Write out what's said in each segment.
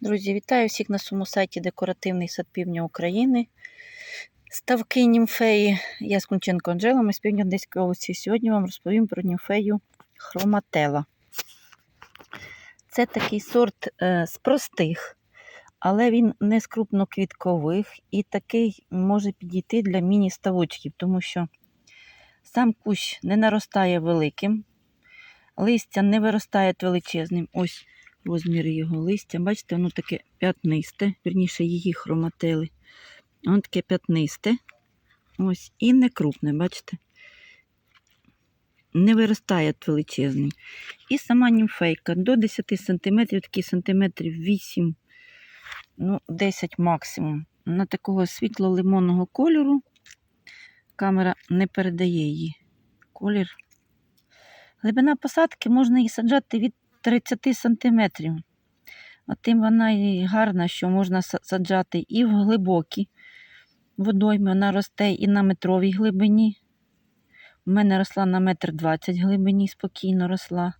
Друзі, вітаю всіх на своєму сайті Декоративний сад Півдня України. Ставки німфеї. Я з Кунченко Анжела, ми з півдня Одеської області. Сьогодні вам розповім про німфею хроматела. Це такий сорт е, з простих, але він не з крупноквіткових і такий може підійти для міні-ставочків, тому що сам кущ не наростає великим, листя не виростає величезним. Ось розміри його листя. Бачите, воно таке п'ятнисте, вірніше її хроматели. Воно таке п'ятнисте. Ось, і не крупне, бачите? Не виростає величезним. І сама німфейка до 10 см, такі сантиметрів 8, ну, 10 максимум. Вона такого світло-лимонного кольору. Камера не передає її колір. Глибина посадки можна її саджати від 30 сантиметрів. А тим вона і гарна, що можна саджати і в глибокі водойми. Вона росте і на метровій глибині. У мене росла на метр 20 глибині, спокійно росла.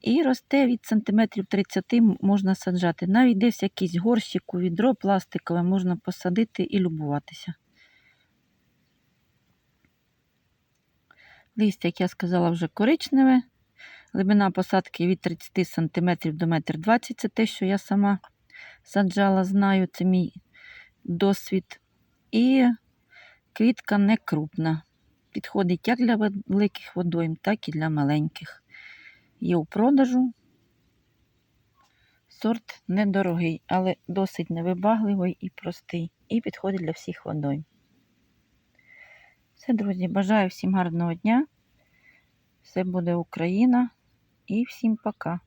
І росте від сантиметрів 30 можна саджати. Навіть десь якийсь горщик у відро пластикове можна посадити і любуватися. Листя, як я сказала, вже коричневе. Глибина посадки від 30 см до 1,20 м. Це те, що я сама саджала, знаю, це мій досвід. І квітка не крупна. Підходить як для великих водойм, так і для маленьких. Є у продажу. Сорт недорогий, але досить невибагливий і простий. І підходить для всіх водойм. Все, друзі, бажаю всім гарного дня. Все буде Україна. І всім пока.